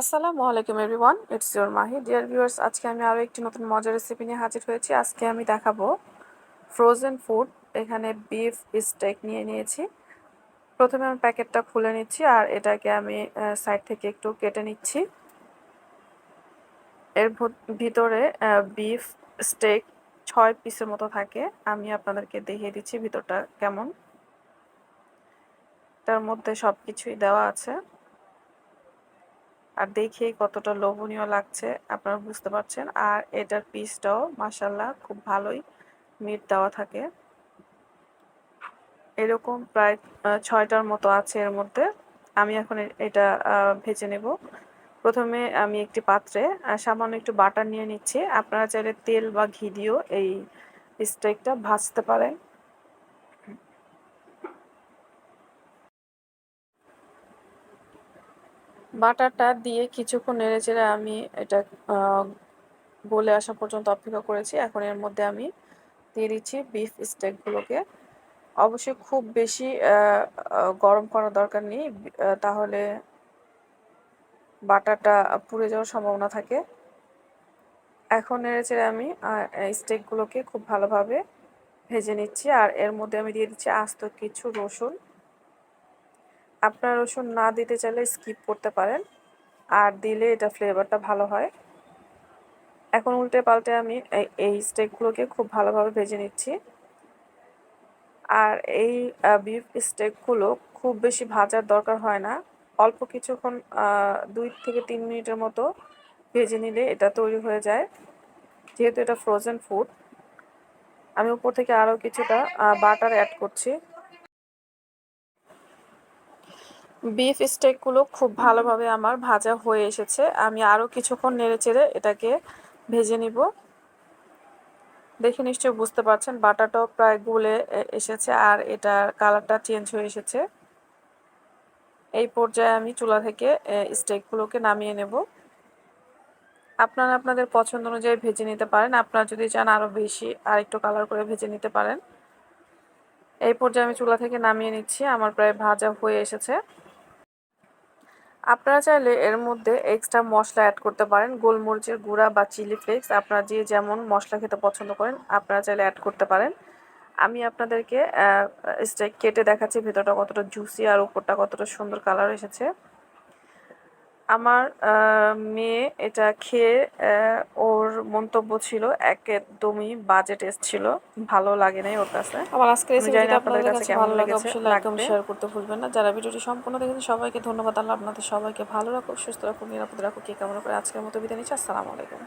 আসসালামু আলাইকুম everyone it's your Mahi dear viewers আজকে আমি আরও একটি নতুন মজার রেসিপি নিয়ে হাজির হয়েছি। আজকে আমি দেখাবো ফ্রোজেন ফুড এখানে বিফ স্টেক নিয়ে নিয়েছি। প্রথমে আমি প্যাকেটটা খুলে নিচ্ছি আর এটাকে আমি সাইড থেকে একটু কেটে নিচ্ছি। এর ভিতরে বিফ স্টেক ছয় পিসের মতো থাকে। আমি আপনাদেরকে দেখিয়ে দিচ্ছি ভিতরটা কেমন। তার মধ্যে সব কিছুই দেওয়া আছে। আর দেখেই কতটা লোভনীয় লাগছে, আপনারা বুঝতে পারছেন। আর এটার পিসটাও মাসাল্লাহ খুব ভালোই মিট দেওয়া থাকে। এরকম প্রায় ছয়টার মতো আছে এর মধ্যে। আমি এখন এটা ভেজে নেব। প্রথমে আমি একটি পাত্রে সামান্য একটু বাটার নিয়ে নিচ্ছি। আপনারা চাইলে তেল বা ঘি দিয়েও এই স্টেকটা ভাজতে পারেন। বাটারটা দিয়ে কিছুক্ষণ নেড়ে চেড়ে আমি এটা গলে আসা পর্যন্ত অপেক্ষা করেছি। এখন এর মধ্যে আমি দিয়ে দিচ্ছি বিফ স্টেকগুলোকে অবশ্যই খুব বেশি গরম করার দরকার নেই। তাহলে বাটারটা পুড়ে যাওয়ার সম্ভাবনা থাকে। এখন নেড়েচেড়ে আমি স্টেকগুলোকে খুব ভালোভাবে ভেজে নিচ্ছি। আর এর মধ্যে আমি দিয়ে দিচ্ছি আস্ত কিছু রসুন। আপনার রসুন না দিতে চাইলে স্কিপ করতে পারেন। আর দিলে এটা ফ্লেভারটা ভালো হয়। এখন উল্টে পাল্টে আমি এই স্টেকগুলোকে খুব ভালোভাবে ভেজে নিচ্ছি। আর এই বিফ স্টেকগুলো খুব বেশি ভাজার দরকার হয় না। অল্প কিছুক্ষণ দুই থেকে তিন মিনিটের মতো ভেজে নিলে এটা তৈরি হয়ে যায়। যেহেতু এটা ফ্রোজেন ফুড আমি উপর থেকে আরও কিছুটা বাটার অ্যাড করছি। বিফ স্টেকগুলো খুব ভালোভাবে আমার ভাজা হয়ে এসেছে। আমি আরও কিছুক্ষণ নেড়ে চেড়ে এটাকে ভেজে নিব। দেখে নিশ্চয়ই বুঝতে পারছেন বাটাটাও প্রায় গুলে এসেছে আর এটার কালারটা চেঞ্জ হয়ে এসেছে। এই পর্যায়ে আমি চুলা থেকে স্টেকগুলোকে নামিয়ে নেব। আপনারা আপনাদের পছন্দ অনুযায়ী ভেজে নিতে পারেন। আপনারা যদি চান আরও বেশি আর একটু কালার করে ভেজে নিতে পারেন। এই পর্যায়ে আমি চুলা থেকে নামিয়ে নিচ্ছি। আমার প্রায় ভাজা হয়ে এসেছে। আপনারা চাইলে এর মধ্যে এক্সট্রা মশলা অ্যাড করতে পারেন। গোলমরিচের গুঁড়া বা চিলি ফ্লেক্স আপনারা যে যেমন মশলা খেতে পছন্দ করেন, আপনারা চাইলে অ্যাড করতে পারেন। আমি আপনাদেরকে স্টেক কেটে দেখাচ্ছি, ভেতরটা কতটা জুসি আর উপরটা কতটা সুন্দর কালার এসেছে। আমার মেয়ে এটা খেয়ে ওর মন্তব্য ছিল একদমই বাজে টেস্ট ছিল ভালো লাগে নাই ওর কাছে। আমার আজকে রেসিপিটা আপনাদের কাছে কেমন ভালো লাগে অবশ্যই লাইক এবং শেয়ার করতে ভুলবেন না। যারা ভিডিওটি সম্পূর্ণ দেখেছেন সবাইকে ধন্যবাদ। আল্লাহ আপনাদের সবাইকে ভালো রাখুক সুস্থ রাখুক নিরাপদ রাখুক। কে কেমন করে আজকের মতো বিদায় নিচ্ছি। আসসালামু আলাইকুম।